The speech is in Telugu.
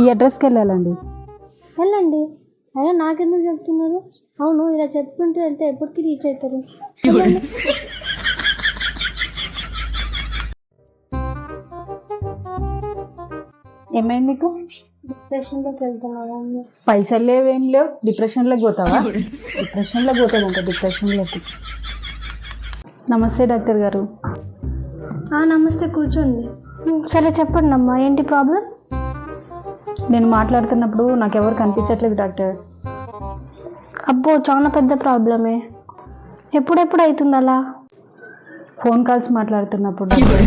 ఈ అడ్రస్కి వెళ్ళాలండి. వెళ్ళండి. అయినా నాకెందుకు చెప్తున్నారు అవును ఇలా చెప్పుకుంటూ వెళ్తే ఎప్పటికి రీచ్ అవుతారు. ఏమైంది నీకు డిప్రెషన్లోకి వెళ్తున్నాను పైసలు లేవేం లేవు. డిప్రెషన్లోకి పోతావా? డిప్రెషన్లోకి పోతాడంట డిప్రెషన్లోకి నమస్తే డాక్టర్ గారు. నమస్తే కూర్చోండి. సరే చెప్పండి అమ్మా ఏంటి ప్రాబ్లం? నేను మాట్లాడుతున్నప్పుడు నాకు ఎవరు కనిపించట్లేదు డాక్టర్. అబ్బో చాలా పెద్ద ప్రాబ్లమే. ఎప్పుడెప్పుడు అవుతుంది అలా? ఫోన్ కాల్స్ మాట్లాడుతున్నప్పుడు. డాక్టర్.